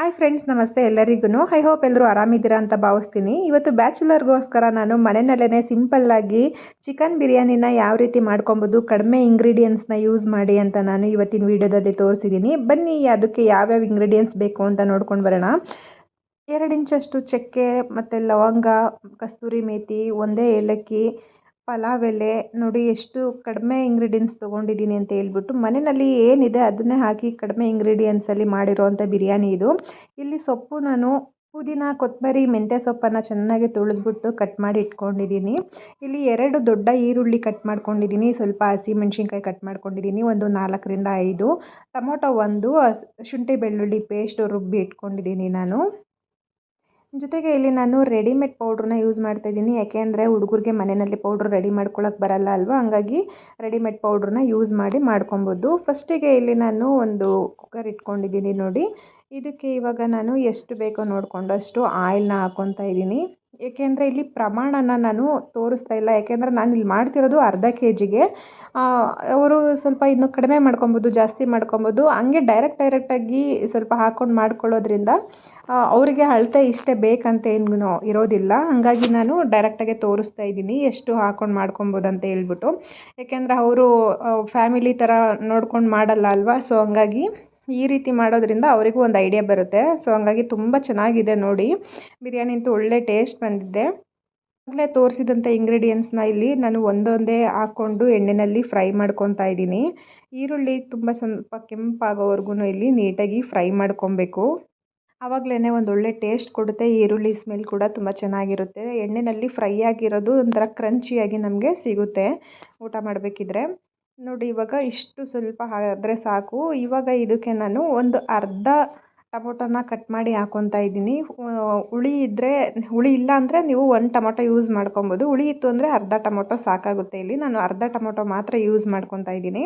Hi friends ನಮಸ್ತೆ ಎಲ್ಲರಿಗೂ I hope ಎಲ್ಲರೂ ಆರಾಮಿದ್ದೀರಾ ಅಂತ ಭಾವಿಸ್ತೀನಿ. ಇವತ್ತು ಬ್ಯಾಚುಲರ್ಗೋಸ್ಕರ ನಾನು ಮನೆಯಲ್ಲೇ ಸಿಂಪಲ್ಲಾಗಿ ಚಿಕನ್ ಬಿರಿಯಾನಿನ ಯಾವ ರೀತಿ ಮಾಡ್ಕೊಬೋದು, ಕಡಿಮೆ ಇಂಗ್ರೀಡಿಯೆಂಟ್ಸ್ನ ಯೂಸ್ ಮಾಡಿ ಅಂತ ನಾನು ಇವತ್ತಿನ ವೀಡಿಯೋದಲ್ಲಿ ತೋರಿಸಿದ್ದೀನಿ. ಬನ್ನಿ, ಅದಕ್ಕೆ ಯಾವ್ಯಾವ ಇಂಗ್ರೀಡಿಯೆಂಟ್ಸ್ ಬೇಕು ಅಂತ ನೋಡ್ಕೊಂಡು ಬರೋಣ. ಎರಡು ಇಂಚಷ್ಟು ಚಕ್ಕೆ, ಮತ್ತು ಲವಂಗ, ಕಸ್ತೂರಿ ಮೇಥಿ ಒಂದೇ ಏಲಕ್ಕಿ ಪಲಾವ್ ಎಲೆ ನೋಡಿ ಎಷ್ಟು ಕಡಿಮೆ ಇಂಗ್ರೀಡಿಯೆಂಟ್ಸ್ ತೊಗೊಂಡಿದ್ದೀನಿ ಅಂತ ಹೇಳ್ಬಿಟ್ಟು ಮನೆಯಲ್ಲಿ ಏನಿದೆ ಅದನ್ನೇ ಹಾಕಿ ಕಡಿಮೆ ಇಂಗ್ರೀಡಿಯೆಂಟ್ಸಲ್ಲಿ ಮಾಡಿರೋವಂಥ ಬಿರಿಯಾನಿ ಇದು. ಇಲ್ಲಿ ಸೊಪ್ಪು ನಾನು ಪುದೀನ, ಕೊತ್ತಂಬರಿ, ಮೆಂತ್ಯ ಸೊಪ್ಪನ್ನು ಚೆನ್ನಾಗಿ ತೊಳೆದ್ಬಿಟ್ಟು ಕಟ್ ಮಾಡಿ ಇಟ್ಕೊಂಡಿದ್ದೀನಿ. ಇಲ್ಲಿ ಎರಡು ದೊಡ್ಡ ಈರುಳ್ಳಿ ಕಟ್ ಮಾಡ್ಕೊಂಡಿದ್ದೀನಿ, ಸ್ವಲ್ಪ ಹಸಿಮೆಣ್ಸಿನ್ಕಾಯಿ ಕಟ್ ಮಾಡ್ಕೊಂಡಿದ್ದೀನಿ, ಒಂದು ನಾಲ್ಕರಿಂದ ಐದು. ಟೊಮೊಟೊ ಒಂದು ಶುಂಠಿ ಬೆಳ್ಳುಳ್ಳಿ ಪೇಸ್ಟ್ ರುಬ್ಬಿ ಇಟ್ಕೊಂಡಿದ್ದೀನಿ ನಾನು. ಜೊತೆಗೆ ಇಲ್ಲಿ ನಾನು ರೆಡಿಮೇಡ್ ಪೌಡ್ರನ್ನ ಯೂಸ್ ಮಾಡ್ತಾ ಇದ್ದೀನಿ. ಯಾಕೆ ಹುಡುಗರಿಗೆ ಮನೆಯಲ್ಲಿ ಪೌಡ್ರ್ ರೆಡಿ ಮಾಡ್ಕೊಳ್ಳೋಕೆ ಬರಲ್ಲ ಅಲ್ವಾ? ಹಂಗಾಗಿ ರೆಡಿಮೇಡ್ ಪೌಡ್ರನ್ನ ಯೂಸ್ ಮಾಡಿ ಮಾಡ್ಕೊಬೋದು. ಫಸ್ಟಿಗೆ ಇಲ್ಲಿ ನಾನು ಒಂದು ಕುಕ್ಕರ್ ಇಟ್ಕೊಂಡಿದ್ದೀನಿ ನೋಡಿ. ಇದಕ್ಕೆ ಇವಾಗ ನಾನು ಎಷ್ಟು ಬೇಕೋ ನೋಡಿಕೊಂಡು ಅಷ್ಟು ಆಯಿಲ್ನ ಹಾಕ್ಕೊತಾ ಇದ್ದೀನಿ. ಏಕೆಂದರೆ ಇಲ್ಲಿ ಪ್ರಮಾಣನ ನಾನು ತೋರಿಸ್ತಾ ಇಲ್ಲ. ಯಾಕೆಂದರೆ ನಾನು ಇಲ್ಲಿ ಮಾಡ್ತಿರೋದು ಅರ್ಧ ಕೆ ಜಿಗೆ ಅವರು ಸ್ವಲ್ಪ ಇನ್ನು ಕಡಿಮೆ ಮಾಡ್ಕೊಬೋದು, ಜಾಸ್ತಿ ಮಾಡ್ಕೊಬೋದು. ಹಂಗೆ ಡೈರೆಕ್ಟ್ ಡೈರೆಕ್ಟಾಗಿ ಸ್ವಲ್ಪ ಹಾಕ್ಕೊಂಡು ಮಾಡ್ಕೊಳ್ಳೋದ್ರಿಂದ ಅವರಿಗೆ ಅಳತೆ ಇಷ್ಟೇ ಬೇಕಂತ ಏನು ಇರೋದಿಲ್ಲ. ಹಾಗಾಗಿ ನಾನು ಡೈರೆಕ್ಟಾಗೆ ತೋರಿಸ್ತಾ ಇದ್ದೀನಿ ಎಷ್ಟು ಹಾಕ್ಕೊಂಡು ಮಾಡ್ಕೊಬೋದು ಅಂತ ಹೇಳ್ಬಿಟ್ಟು. ಏಕೆಂದರೆ ಅವರು ಫ್ಯಾಮಿಲಿ ಥರ ನೋಡ್ಕೊಂಡು ಮಾಡಲ್ಲ ಅಲ್ವಾ? ಸೊ ಹಂಗಾಗಿ ಈ ರೀತಿ ಮಾಡೋದ್ರಿಂದ ಅವರಿಗೂ ಒಂದು ಐಡಿಯಾ ಬರುತ್ತೆ. ಸೊ ಹಂಗಾಗಿ ತುಂಬ ಚೆನ್ನಾಗಿದೆ ನೋಡಿ. ಬಿರಿಯಾನಿ ಅಂತೂ ಒಳ್ಳೆ ಟೇಸ್ಟ್ ಬಂದಿದೆ. ಆಗಲೇ ತೋರಿಸಿದಂಥ ಇಂಗ್ರೀಡಿಯೆಂಟ್ಸ್ನ ಇಲ್ಲಿ ನಾನು ಒಂದೊಂದೇ ಹಾಕ್ಕೊಂಡು ಎಣ್ಣೆಯಲ್ಲಿ ಫ್ರೈ ಮಾಡ್ಕೊತಾ ಇದ್ದೀನಿ. ಈರುಳ್ಳಿ ತುಂಬ ಸ್ವಲ್ಪ ಕೆಂಪಾಗೋವರೆಗೂ ಇಲ್ಲಿ ನೀಟಾಗಿ ಫ್ರೈ ಮಾಡ್ಕೊಬೇಕು. ಆವಾಗಲೇ ಒಂದು ಒಳ್ಳೆ ಟೇಸ್ಟ್ ಕೊಡುತ್ತೆ. ಈರುಳ್ಳಿ ಸ್ಮೆಲ್ ಕೂಡ ತುಂಬ ಚೆನ್ನಾಗಿರುತ್ತೆ. ಎಣ್ಣೆಯಲ್ಲಿ ಫ್ರೈ ಆಗಿರೋದು ಒಂಥರ ಕ್ರಂಚಿಯಾಗಿ ನಮಗೆ ಸಿಗುತ್ತೆ. ಊಟ ಮಾಡಬೇಕಿದ್ರೆ. ನೋಡಿ, ಇವಾಗ ಇಷ್ಟು ಸ್ವಲ್ಪ ಆದರೆ ಸಾಕು. ಇವಾಗ ಇದಕ್ಕೆ ನಾನು ಒಂದು ಅರ್ಧ ಟೊಮೊಟೊನ ಕಟ್ ಮಾಡಿ ಹಾಕೊತಾ ಇದ್ದೀನಿ. ಹುಳಿ ಇದ್ದರೆ ಹುಳಿ ಇಲ್ಲ ಅಂದರೆ ನೀವು ಒಂದು ಟೊಮೊಟೊ ಯೂಸ್ ಮಾಡ್ಕೊಬೋದು. ಹುಳಿ ಇತ್ತು ಅಂದರೆ ಅರ್ಧ ಟೊಮೊಟೊ ಸಾಕಾಗುತ್ತೆ ಇಲ್ಲಿ. ನಾನು ಅರ್ಧ ಟೊಮೊಟೊ ಮಾತ್ರ ಯೂಸ್ ಮಾಡ್ಕೊತಾ ಇದ್ದೀನಿ.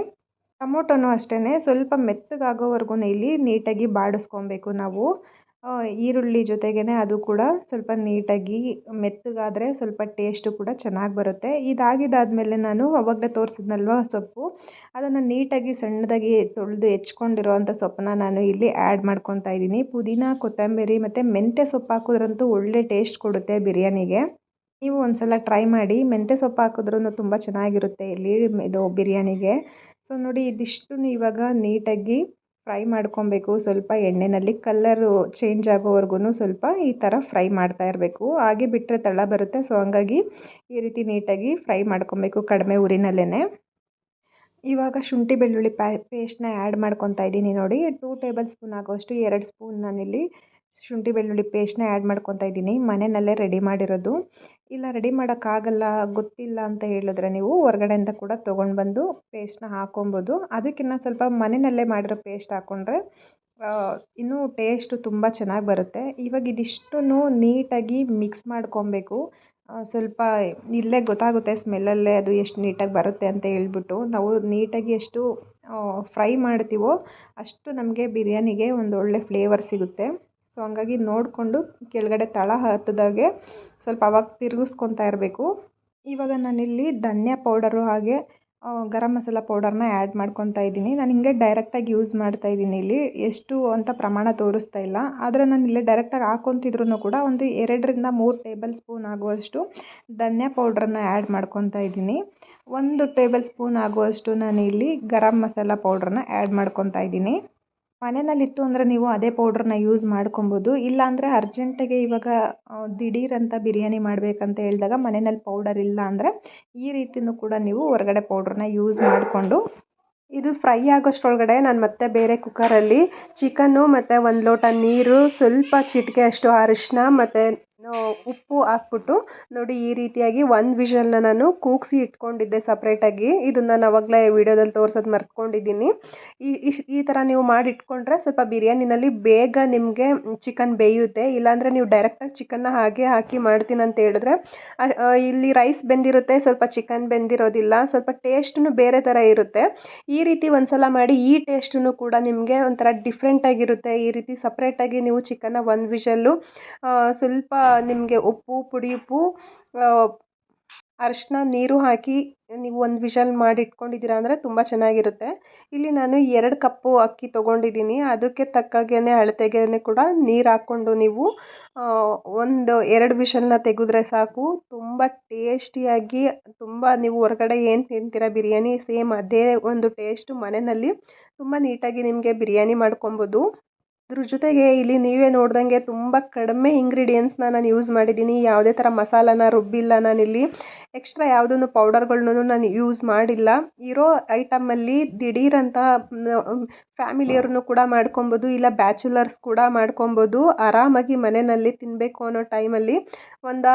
ಟೊಮೊಟೊನೂ ಅಷ್ಟೇ ಸ್ವಲ್ಪ ಮೆತ್ತಗಾಗೋವರೆಗೂ ಇಲ್ಲಿ ನೀಟಾಗಿ ಬಾಡಿಸ್ಕೊಬೇಕು ನಾವು. ಈರುಳ್ಳಿ ಜೊತೆಗೇ ಅದು ಕೂಡ ಸ್ವಲ್ಪ ನೀಟಾಗಿ ಮೆತ್ತಗಾದರೆ ಸ್ವಲ್ಪ ಟೇಸ್ಟು ಕೂಡ ಚೆನ್ನಾಗಿ ಬರುತ್ತೆ. ಇದಾಗಿದ್ದಾದಮೇಲೆ ನಾನು ಅವಾಗಲೇ ತೋರಿಸಿದ್ನಲ್ವ ಸೊಪ್ಪು? ಅದನ್ನು ನೀಟಾಗಿ ಸಣ್ಣದಾಗಿ ತೊಳೆದು ಹೆಚ್ಕೊಂಡಿರೋವಂಥ ಸೊಪ್ಪನ್ನ ನಾನು ಇಲ್ಲಿ ಆ್ಯಡ್ ಮಾಡ್ಕೊತಾ ಇದ್ದೀನಿ. ಪುದೀನ, ಕೊತ್ತಂಬರಿ ಮತ್ತು ಮೆಂತ್ಯ ಸೊಪ್ಪು ಹಾಕಿದ್ರಂತೂ ಒಳ್ಳೆ ಟೇಸ್ಟ್ ಕೊಡುತ್ತೆ ಬಿರಿಯಾನಿಗೆ. ನೀವು ಒಂದು ಸಲ ಟ್ರೈ ಮಾಡಿ, ಮೆಂತ್ಯ ಸೊಪ್ಪು ಹಾಕಿದ್ರೂ ತುಂಬ ಚೆನ್ನಾಗಿರುತ್ತೆ ಇಲ್ಲಿ ಇದು ಬಿರಿಯಾನಿಗೆ. ಸೊ ನೋಡಿ ಇದಿಷ್ಟು ಇವಾಗ ನೀಟಾಗಿ ಫ್ರೈ ಮಾಡ್ಕೊಬೇಕು. ಸ್ವಲ್ಪ ಎಣ್ಣೆಯಲ್ಲಿ ಕಲ್ಲರು ಚೇಂಜ್ ಆಗೋವರೆಗೂ ಸ್ವಲ್ಪ ಈ ಥರ ಫ್ರೈ ಮಾಡ್ತಾ ಇರಬೇಕು. ಹಾಗೆ ಬಿಟ್ಟರೆ ತಳ ಬರುತ್ತೆ. ಸೊ ಹಂಗಾಗಿ ಈ ರೀತಿ ನೀಟಾಗಿ ಫ್ರೈ ಮಾಡ್ಕೊಬೇಕು ಕಡಿಮೆ ಉರಿನಲ್ಲೇ ಇವಾಗ ಶುಂಠಿ ಬೆಳ್ಳುಳ್ಳಿ ಪ್ಯಾ ಪೇಸ್ಟ್ನ ಆ್ಯಡ್ ಮಾಡ್ಕೊತಾ ಇದ್ದೀನಿ ನೋಡಿ. ಟೂ ಟೇಬಲ್ ಸ್ಪೂನ್ ಆಗೋಷ್ಟು ಎರಡು ಸ್ಪೂನ್ ನಾನಿಲ್ಲಿ ಶುಂಠಿ ಬೆಳ್ಳುಳ್ಳಿ ಪೇಸ್ಟ್ನ ಆ್ಯಡ್ ಮಾಡ್ಕೊತಾ ಇದ್ದೀನಿ. ಮನೆಯಲ್ಲೇ ರೆಡಿ ಮಾಡಿರೋದು. ಇಲ್ಲ ರೆಡಿ ಮಾಡೋಕ್ಕಾಗಲ್ಲ, ಗೊತ್ತಿಲ್ಲ ಅಂತ ಹೇಳಿದ್ರೆ ನೀವು ಹೊರ್ಗಡೆಯಿಂದ ಕೂಡ ತೊಗೊಂಡು ಬಂದು ಪೇಸ್ಟ್ನ ಹಾಕೊಬೋದು. ಅದಕ್ಕಿಂತ ಸ್ವಲ್ಪ ಮನೆಯಲ್ಲೇ ಮಾಡಿರೋ ಪೇಸ್ಟ್ ಹಾಕ್ಕೊಂಡ್ರೆ ಇನ್ನೂ ಟೇಸ್ಟು ತುಂಬ ಚೆನ್ನಾಗಿ ಬರುತ್ತೆ. ಇವಾಗ ಇದಿಷ್ಟು ನೀಟಾಗಿ ಮಿಕ್ಸ್ ಮಾಡ್ಕೊಬೇಕು. ಸ್ವಲ್ಪ ಇಲ್ಲೇ ಗೊತ್ತಾಗುತ್ತೆ ಸ್ಮೆಲ್ಲಲ್ಲೇ ಅದು ಎಷ್ಟು ನೀಟಾಗಿ ಬರುತ್ತೆ ಅಂತ ಹೇಳ್ಬಿಟ್ಟು. ನಾವು ನೀಟಾಗಿ ಎಷ್ಟು ಫ್ರೈ ಮಾಡ್ತೀವೋ ಅಷ್ಟು ನಮಗೆ ಬಿರಿಯಾನಿಗೆ ಒಂದು ಒಳ್ಳೆ ಫ್ಲೇವರ್ ಸಿಗುತ್ತೆ. ಸೊ ಹಂಗಾಗಿ ನೋಡಿಕೊಂಡು ಕೆಳಗಡೆ ತಳ ಹತ್ತದಾಗೆ ಸ್ವಲ್ಪ ಅವಾಗ ತಿರುಗಿಸ್ಕೊತಾ ಇರಬೇಕು. ಇವಾಗ ನಾನಿಲ್ಲಿ ಧನ್ಯಾ ಪೌಡರು ಹಾಗೆ ಗರಂ ಮಸಾಲ ಪೌಡರ್ನ ಆ್ಯಡ್ ಮಾಡ್ಕೊತಾ ಇದ್ದೀನಿ. ನಾನು ಹಿಂಗೆ ಡೈರೆಕ್ಟಾಗಿ ಯೂಸ್ ಮಾಡ್ತಾ ಇದ್ದೀನಿ ಇಲ್ಲಿ. ಎಷ್ಟು ಅಂತ ಪ್ರಮಾಣ ತೋರಿಸ್ತಾ ಇಲ್ಲ. ಆದರೆ ನಾನು ಇಲ್ಲೇ ಡೈರೆಕ್ಟಾಗಿ ಹಾಕೊತಿದ್ರು ಕೂಡ ಒಂದು ಎರಡರಿಂದ ಮೂರು ಟೇಬಲ್ ಸ್ಪೂನ್ ಆಗುವಷ್ಟು ಧನ್ಯಾ ಪೌಡ್ರನ್ನ ಆ್ಯಡ್ ಮಾಡ್ಕೊತಾ ಇದ್ದೀನಿ. ಒಂದು ಟೇಬಲ್ ಸ್ಪೂನ್ ಆಗುವಷ್ಟು ನಾನು ಇಲ್ಲಿ ಗರಂ ಮಸಾಲ ಪೌಡ್ರನ್ನ ಆ್ಯಡ್ ಮಾಡ್ಕೊತಾ ಇದ್ದೀನಿ. ಮನೆಯಲ್ಲಿತ್ತು ಅಂದರೆ ನೀವು ಅದೇ ಪೌಡ್ರನ್ನ ಯೂಸ್ ಮಾಡ್ಕೊಬೋದು. ಇಲ್ಲಾಂದರೆ ಅರ್ಜೆಂಟಿಗೆ ಇವಾಗ ದಿಢೀರ್ ಅಂತ ಬಿರಿಯಾನಿ ಮಾಡಬೇಕಂತ ಹೇಳಿದಾಗ ಮನೆಯಲ್ಲಿ ಪೌಡರ್ ಇಲ್ಲ ಅಂದರೆ ಈ ರೀತಿಯೂ ಕೂಡ ನೀವು ಹೊರಗಡೆ ಪೌಡ್ರನ್ನ ಯೂಸ್ ಮಾಡಿಕೊಂಡು, ಇದು ಫ್ರೈ ಆಗೋಷ್ಟರೊಳಗಡೆ ನಾನು ಮತ್ತೆ ಬೇರೆ ಕುಕ್ಕರಲ್ಲಿ ಚಿಕನ್ನು ಮತ್ತು ಒಂದು ಲೋಟ ನೀರು, ಸ್ವಲ್ಪ ಚಿಟಿಕೆ ಅಷ್ಟು ಅರಿಶಿನ ಮತ್ತು ಉಪ್ಪು ಹಾಕ್ಬಿಟ್ಟು ನೋಡಿ ಈ ರೀತಿಯಾಗಿ ಒಂದು ವಿಷಲ್ನ ನಾನು ಕೂಗಿಸಿ ಇಟ್ಕೊಂಡಿದ್ದೆ ಸಪ್ರೇಟಾಗಿ ಇದನ್ನು ನಾನು ಅವಾಗಲೇ ವಿಡಿಯೋದಲ್ಲಿ ತೋರ್ಸೋದು ಮರ್ತ್ಕೊಂಡಿದ್ದೀನಿ. ಈ ಈ ಥರ ನೀವು ಮಾಡಿ ಇಟ್ಕೊಂಡ್ರೆ ಸ್ವಲ್ಪ ಬಿರಿಯಾನಿನಲ್ಲಿ ಬೇಗ ನಿಮಗೆ ಚಿಕನ್ ಬೇಯುತ್ತೆ. ಇಲ್ಲಾಂದರೆ ನೀವು ಡೈರೆಕ್ಟಾಗಿ ಚಿಕನ್ನ ಹಾಗೆ ಹಾಕಿ ಮಾಡ್ತೀನಿ ಅಂತ ಹೇಳಿದ್ರೆ ಇಲ್ಲಿ ರೈಸ್ ಬೆಂದಿರುತ್ತೆ, ಸ್ವಲ್ಪ ಚಿಕನ್ ಬೆಂದಿರೋದಿಲ್ಲ, ಸ್ವಲ್ಪ ಟೇಸ್ಟೂ ಬೇರೆ ಥರ ಇರುತ್ತೆ. ಈ ರೀತಿ ಒಂದು ಸಲ ಮಾಡಿ ಈ ಟೇಸ್ಟೂ ಕೂಡ ನಿಮಗೆ ಒಂಥರ ಡಿಫ್ರೆಂಟಾಗಿರುತ್ತೆ ಈ ರೀತಿ ಸಪ್ರೇಟಾಗಿ ನೀವು ಚಿಕನ್ನ ಒಂದು ವಿಷಲ್ಲು ಸ್ವಲ್ಪ ನಿಮಗೆ ಉಪ್ಪು, ಪುಡಿ, ಉಪ್ಪು ಅರಿಶಿನ ನೀರು ಹಾಕಿ ನೀವು ಒಂದು ವಿಷಲ್ ಮಾಡಿ ಇಟ್ಕೊಂಡಿದ್ದೀರಾ ಅಂದರೆ ತುಂಬ ಚೆನ್ನಾಗಿರುತ್ತೆ. ಇಲ್ಲಿ ನಾನು ಎರಡು ಕಪ್ಪು ಅಕ್ಕಿ ತೊಗೊಂಡಿದ್ದೀನಿ. ಅದಕ್ಕೆ ತಕ್ಕಾಗೇ ಅಳತೆಗೇ ಕೂಡ ನೀರು ಹಾಕ್ಕೊಂಡು ನೀವು ಒಂದು ಎರಡು ವಿಷಲ್ನ ತೆಗೆದ್ರೆ ಸಾಕು. ತುಂಬ ಟೇಸ್ಟಿಯಾಗಿ ತುಂಬ ನೀವು ಹೊರಗಡೆ ಏನು ತಿಂತೀರ ಬಿರಿಯಾನಿ, ಸೇಮ್ ಅದೇ ಒಂದು ಟೇಸ್ಟು ಮನೆಯಲ್ಲಿ. ತುಂಬ ನೀಟಾಗಿ ನಿಮಗೆ ಬಿರಿಯಾನಿ ಮಾಡ್ಕೊಬೋದು. ಅದ್ರ ಜೊತೆಗೆ ಇಲ್ಲಿ ನೀವೇ ನೋಡ್ದಂಗೆ ತುಂಬ ಕಡಿಮೆ ಇಂಗ್ರೀಡಿಯೆಂಟ್ಸ್ನ ನಾನು ಯೂಸ್ ಮಾಡಿದ್ದೀನಿ. ಯಾವುದೇ ಥರ ಮಸಾಲಾನ ರುಬ್ಬಿಲ್ಲ ನಾನಿಲ್ಲಿ ಎಕ್ಸ್ಟ್ರಾ ಯಾವುದನ್ನು ಪೌಡರ್ಗಳನ್ನೂ ನಾನು ಯೂಸ್ ಮಾಡಿಲ್ಲ. ಇರೋ ಐಟಮಲ್ಲಿ ದಿಢೀರಂತ ಫ್ಯಾಮಿಲಿಯವ್ರನ್ನು ಕೂಡ ಮಾಡ್ಕೊಬೋದು, ಇಲ್ಲ ಬ್ಯಾಚುಲರ್ಸ್ ಕೂಡ ಮಾಡ್ಕೊಬೋದು. ಆರಾಮಾಗಿ ಮನೆಯಲ್ಲಿ ತಿನ್ನಬೇಕು ಅನ್ನೋ ಟೈಮಲ್ಲಿ ಒಂದು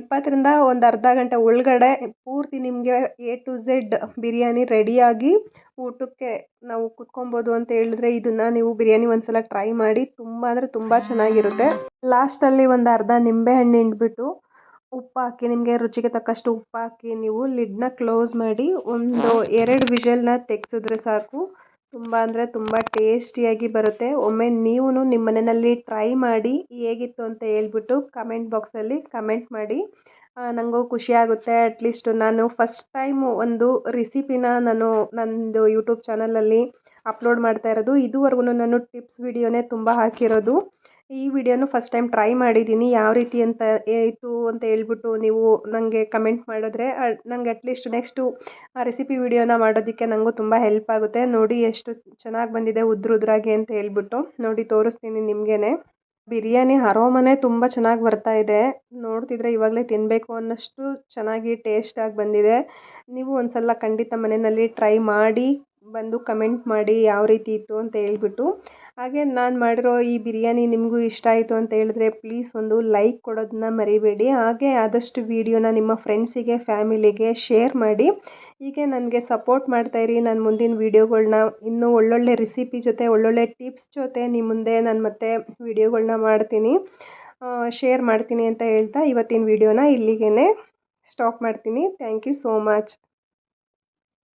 ಇಪ್ಪತ್ತರಿಂದ ಒಂದು ಅರ್ಧ ಗಂಟೆ ಒಳಗಡೆ ಪೂರ್ತಿ ನಿಮಗೆ ಎ ಟು ಝೆಡ್ ಬಿರಿಯಾನಿ ರೆಡಿಯಾಗಿ ಊಟಕ್ಕೆ ನಾವು ಕುತ್ಕೊಬೋದು ಅಂತ ಹೇಳಿದ್ರೆ ಇದನ್ನು ನೀವು ಬಿರಿಯಾನಿ ಒಂದ್ಸಲ ಟ್ರೈ ಮಾಡಿ ತುಂಬ ಅಂದರೆ ತುಂಬ ಚೆನ್ನಾಗಿರುತ್ತೆ. ಲಾಸ್ಟಲ್ಲಿ ಒಂದು ಅರ್ಧ ನಿಂಬೆಹಣ್ಣು ಹಿಂಡ್ಬಿಟ್ಟು ಉಪ್ಪು ಹಾಕಿ, ನಿಮಗೆ ರುಚಿಗೆ ತಕ್ಕಷ್ಟು ಉಪ್ಪು ಹಾಕಿ ನೀವು ಲಿಡ್ನ ಕ್ಲೋಸ್ ಮಾಡಿ ಒಂದು ಎರಡು ವಿಷಲ್ನ ತೆಗ್ಸಿದ್ರೆ ಸಾಕು. ತುಂಬ ಅಂದರೆ ತುಂಬ ಟೇಸ್ಟಿಯಾಗಿ ಬರುತ್ತೆ. ಒಮ್ಮೆ ನೀವು ನಿಮ್ಮ ಮನೆಯಲ್ಲಿ ಟ್ರೈ ಮಾಡಿ ಹೇಗಿತ್ತು ಅಂತ ಹೇಳ್ಬಿಟ್ಟು ಕಮೆಂಟ್ ಬಾಕ್ಸಲ್ಲಿ ಕಮೆಂಟ್ ಮಾಡಿ. ನನಗೂ ಖುಷಿಯಾಗುತ್ತೆ ಅಟ್ಲೀಸ್ಟ್ ನಾನು ಫಸ್ಟ್ ಟೈಮು ಒಂದು ರೆಸಿಪಿನ ನಾನು ನನ್ನದು ಯೂಟ್ಯೂಬ್ ಚಾನಲಲ್ಲಿ ಅಪ್ಲೋಡ್ ಮಾಡ್ತಾ ಇರೋದು. ಇದುವರೆಗೂ ನಾನು ಟಿಪ್ಸ್ ವಿಡಿಯೋನೇ ತುಂಬ ಹಾಕಿರೋದು. ಈ ವಿಡಿಯೋನು ಫಸ್ಟ್ ಟೈಮ್ ಟ್ರೈ ಮಾಡಿದ್ದೀನಿ ಯಾವ ರೀತಿ ಅಂತ ಇತ್ತು ಅಂತ ಹೇಳ್ಬಿಟ್ಟು ನೀವು ನನಗೆ ಕಮೆಂಟ್ ಮಾಡಿದ್ರೆ ನನಗೆ ಅಟ್ಲೀಸ್ಟ್ ನೆಕ್ಸ್ಟು ಆ ರೆಸಿಪಿ ವಿಡಿಯೋನ ಮಾಡೋದಕ್ಕೆ ನನಗೂ ತುಂಬ ಹೆಲ್ಪ್ ಆಗುತ್ತೆ. ನೋಡಿ ಎಷ್ಟು ಚೆನ್ನಾಗಿ ಬಂದಿದೆ ಉದ್ರ ಉದ್ರಾಗಿ ಅಂತ ಹೇಳ್ಬಿಟ್ಟು ನೋಡಿ ತೋರಿಸ್ತೀನಿ ನಿಮಗೇ ಬಿರಿಯಾನಿ ಅರೋಮನೆ ತುಂಬ ಚೆನ್ನಾಗಿ ಬರ್ತಾ ಇದೆ. ನೋಡ್ತಿದ್ರೆ ಇವಾಗಲೇ ತಿನ್ನಬೇಕು ಅನ್ನೋಷ್ಟು ಚೆನ್ನಾಗಿ ಟೇಸ್ಟಾಗಿ ಬಂದಿದೆ. ನೀವು ಒಂದ್ಸಲ ಖಂಡಿತ ಮನೆಯಲ್ಲಿ ಟ್ರೈ ಮಾಡಿ, ಬಂದು ಕಮೆಂಟ್ ಮಾಡಿ ಯಾವ ರೀತಿ ಇತ್ತು ಅಂತ ಹೇಳ್ಬಿಟ್ಟು. ಹಾಗೆ ನಾನು ಮಾಡಿರೋ ಈ ಬಿರಿಯಾನಿ ನಿಮಗೂ ಇಷ್ಟ ಆಯಿತು ಅಂತ ಹೇಳಿದ್ರೆ ಪ್ಲೀಸ್ ಒಂದು ಲೈಕ್ ಕೊಡೋದನ್ನ ಮರಿಬೇಡಿ. ಹಾಗೆ ಆದಷ್ಟು ವೀಡಿಯೋನ ನಿಮ್ಮ ಫ್ರೆಂಡ್ಸಿಗೆ ಫ್ಯಾಮಿಲಿಗೆ ಶೇರ್ ಮಾಡಿ. ಹೀಗೆ ನನಗೆ ಸಪೋರ್ಟ್ ಮಾಡ್ತಾಯಿರಿ ನಾನು ಮುಂದಿನ ವೀಡಿಯೋಗಳನ್ನ ಇನ್ನೂ ಒಳ್ಳೊಳ್ಳೆ ರೆಸಿಪಿ ಜೊತೆ, ಒಳ್ಳೊಳ್ಳೆ ಟಿಪ್ಸ್ ಜೊತೆ ನಿಮ್ಮ ಮುಂದೆ ನಾನು ಮತ್ತೆ ವೀಡಿಯೋಗಳನ್ನ ಮಾಡ್ತೀನಿ. ಶೇರ್ ಮಾಡ್ತೀನಿ ಅಂತ ಹೇಳ್ತಾ ಇವತ್ತಿನ ವೀಡಿಯೋನ ಇಲ್ಲಿಗೇ ಸ್ಟಾಪ್ ಮಾಡ್ತೀನಿ. Thank you so much